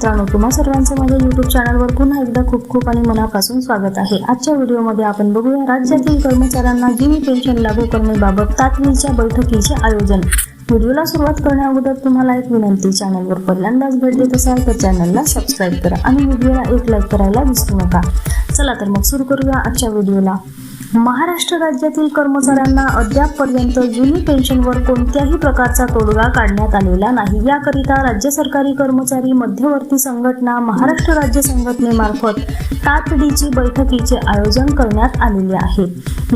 मित्रांनो तुम्हा सर्वांचं माझ्या युट्यूब चॅनलवर पुन्हा एकदा खूप खूप आणि मनापासून स्वागत आहे. आजच्या व्हिडिओमध्ये आपण बघूया राज्यातील कर्मचाऱ्यांना जीवी पेन्शन लागू करण्याबाबत तातडीच्या बैठकीचे आयोजन. व्हिडिओला सुरुवात करण्याअगोदर तुम्हाला एक विनंती चॅनलवर पहिल्यांदाच भेट देत असाल तर चॅनलला सबस्क्राईब करा आणि व्हिडिओला एक लाईक करायला विसरू नका. चला तर मग सुरू करूया आजच्या व्हिडिओला महाराष्ट्र राज्यातील कर्मचाऱ्यांना अद्यापपर्यंत जुनी पेन्शनवर कोणत्याही प्रकारचा तोडगा काढण्यात आलेला नाही. याकरिता राज्य सरकारी कर्मचारी मध्यवर्ती संघटना महाराष्ट्र राज्य संघटनेमार्फत तातडीची बैठकीचे आयोजन करण्यात आलेले आहे.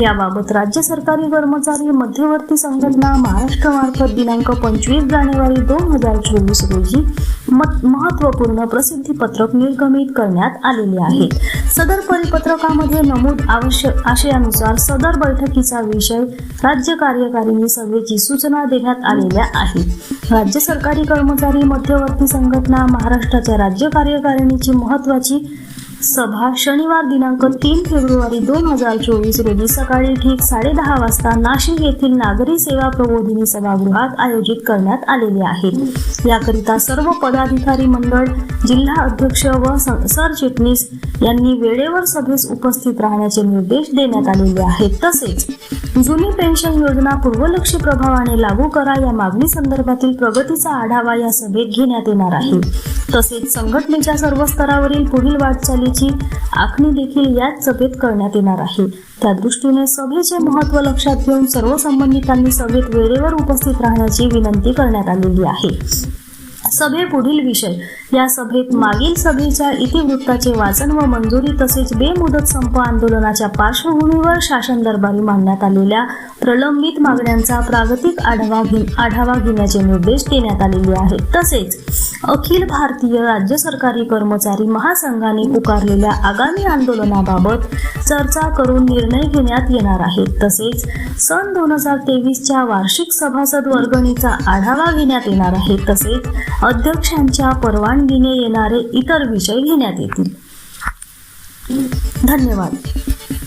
याबाबत राज्य सरकारी कर्मचारी मध्यवर्ती संघटना महाराष्ट्रमार्फत दिनांक पंचवीस जानेवारी दोन हजार चोवीस रोजी महत्त्वपूर्ण महत्त्वपूर्ण प्रसिद्धी पत्रक निर्गमित करण्यात आलेले आहे. सदर परिपत्रकामध्ये नमूद आवश्यक आशयानुसार सदर बैठकीचा विषय राज्य कार्यकारिणी सभेची सूचना देण्यात आलेल्या आहे राज्य सरकारी कर्मचारी मध्यवर्ती संघटना महाराष्ट्राच्या राज्य कार्यकारिणीची महत्वाची सभा शनिवार दिनांक तीन फेब्रुवारी दोन हजार चोवीस रोजी सकाळी ठीक साडेदहा वाजता नाशिक येथील नागरी सेवा प्रबोधिनी सभागृहात आयोजित करण्यात आलेली आहे. याकरिता सर्व पदाधिकारी मंडळ जिल्हा अध्यक्ष व सरचिटणीस यांनी वेळेवर सभेस उपस्थित राहण्याचे निर्देश देण्यात आलेले आहेत. तसेच जुनी पेन्शन योजना पूर्वलक्षी प्रभावाने लागू करा या मागणी संदर्भातील प्रगतीचा आढावा या सभेत घेण्यात येणार आहे. तसेच संघटनेच्या सर्व स्तरावरील पुढील वाटचाली करण्याची आखणी देखील याच सभेत करण्यात येणार आहे. त्या दृष्टीने सभेचे महत्त्व लक्षात घेऊन सर्व संबंधितांनी सभेत वेळेवर उपस्थित राहण्याची विनंती करण्यात आलेली आहे. सभे पुढील विषय. या सभेत मागील सभेच्या इतिवृत्ताचे वाचन व मंजुरी तसेच बेमुदत संप आंदोलनाच्या पार्श्वभूमीवर शासन दरबारी मांडण्यात आलेल्या प्रलंबित मागण्यांचा प्रागतिक आढावा घे आढावा घेण्याचे निर्देश देण्यात आलेले आहेत. तसेच अखिल भारतीय राज्य सरकारी कर्मचारी महासंघाने पुकारलेल्या आगामी आंदोलनाबाबत चर्चा करून निर्णय घेण्यात येणार आहे तसेच सन दोन हजार तेवीसच्या वार्षिक सभासद वर्गणीचा आढावा घेण्यात येणार आहे. तसेच अध्यक्षांच्या परवानगीने येणारे इतर विषय घेण्यात येतील. धन्यवाद.